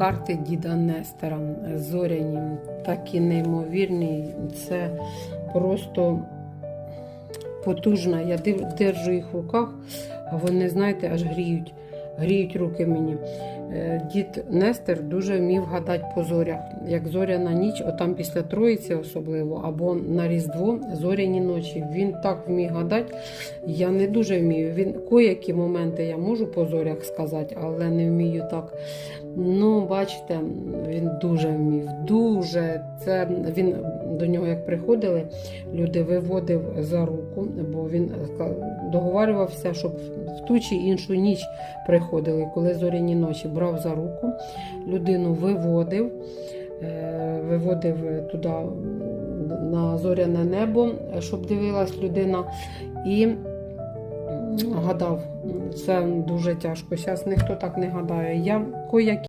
карти діда Нестера зоряні, такі неймовірні. Це просто потужна. Я держу їх в руках, а вони, знаєте, аж гріють. Гріють руки мені. Е, Дід Нестер дуже вмів гадати по зорях. Як зоряна ніч, отам після Троїці особливо, або на Різдво зоряні ночі. Він так вміє гадати. Я не дуже вмію. Він коякі моменти я можу по зорях сказати, але не вмію так. Ну, бачите, він дуже вмів. Дуже. Це він до нього як приходили, люди виводив за руку, бо він договарювався, щоб в ту чи іншу ніч приходили, коли зоряні ночі брав за руку, людину виводив, е, виводив туди на зоряне небо, щоб дивилась людина, і гадав. Це дуже тяжко. Зараз ніхто так не гадає. Я коякі